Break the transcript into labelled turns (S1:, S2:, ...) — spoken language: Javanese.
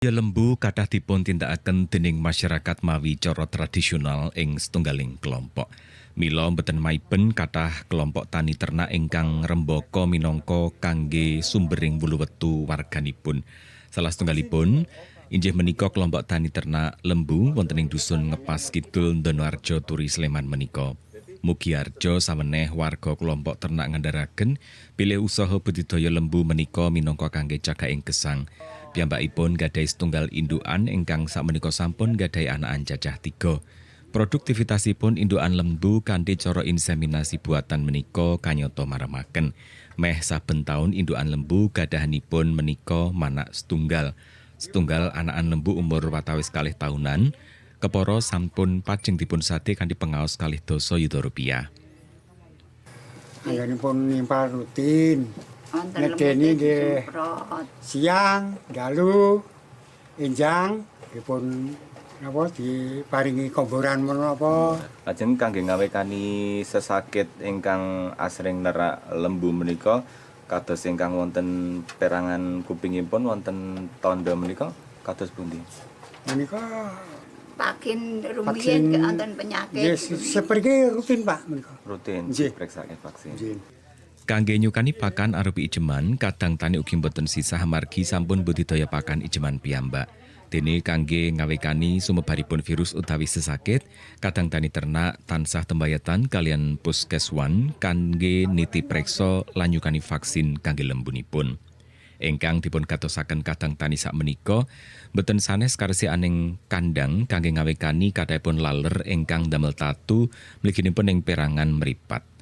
S1: Ya lembu kathah dipun tindakaken dening masyarakat mawi cara tradisional ing setunggaling kelompok. Mila mboten maiben kathah kelompok tani ternak ingkang rembaka minangka kangge sumbering wulu wetu warganipun. Salah setunggalipun inggih menika kelompok tani ternak lembu wonten ing dusun Ngepas Kidul Donoarjo Turi Sleman menika. Mugi arjo saweneh warga kelompok ternak ngandharaken bilih usaha budidaya lembu menika minangka kangge cakaing gesang. Piyambakipun gadhahi setunggal indukan ingkang sakmenika sampun gadhahi anakan cacah tiga. Produktivitasipun indukan lembu kanthi cara inseminasi buatan menika kanyata maremaken. Meh saben taun indukan lembu gadahanipun menika manak setunggal. Setunggal anakan lembu umur watawis kalih tahunan, kepara sampun pajeng dipun sate kanthi pengaos kalih dasa yuta rupiah.
S2: Anggenipun nimpal rutin. Ngedeni
S3: disemprot.
S2: Siang, dalu, enjang dipun napa diparingi komboran menapa
S4: Lajeng kangge ngawekani sesakit ingkang asring nerak lembu menika kados ingkang wonten perangan kupingipun wonten tanda menika kados pundi?
S2: menika
S3: Pakin
S2: vaksin
S3: rumiyin ke wonten penyakit.
S2: Yes, seperti rutin Pak menika.
S4: Rutin dipreksake vaksin.
S2: Nggih.
S1: Kangge nyukani pakan arupi ijeman, kadang tani ugi boten sisah margi sampun budidaya pakan ijeman piyambak. Dene kangge ngawekani sumebaripun virus utawi sesakit, kadang tani ternak tansah tembayatan kalian puskeswan kangge niti preksa lan nyukani vaksin kangge lembunipun. Engkang dipun katosaken kadang tani sak menika boten sanes karsi aning kandang kangge ngawekani kathahipun laler ingkang damel tatu mliginipun ing perangan meripat.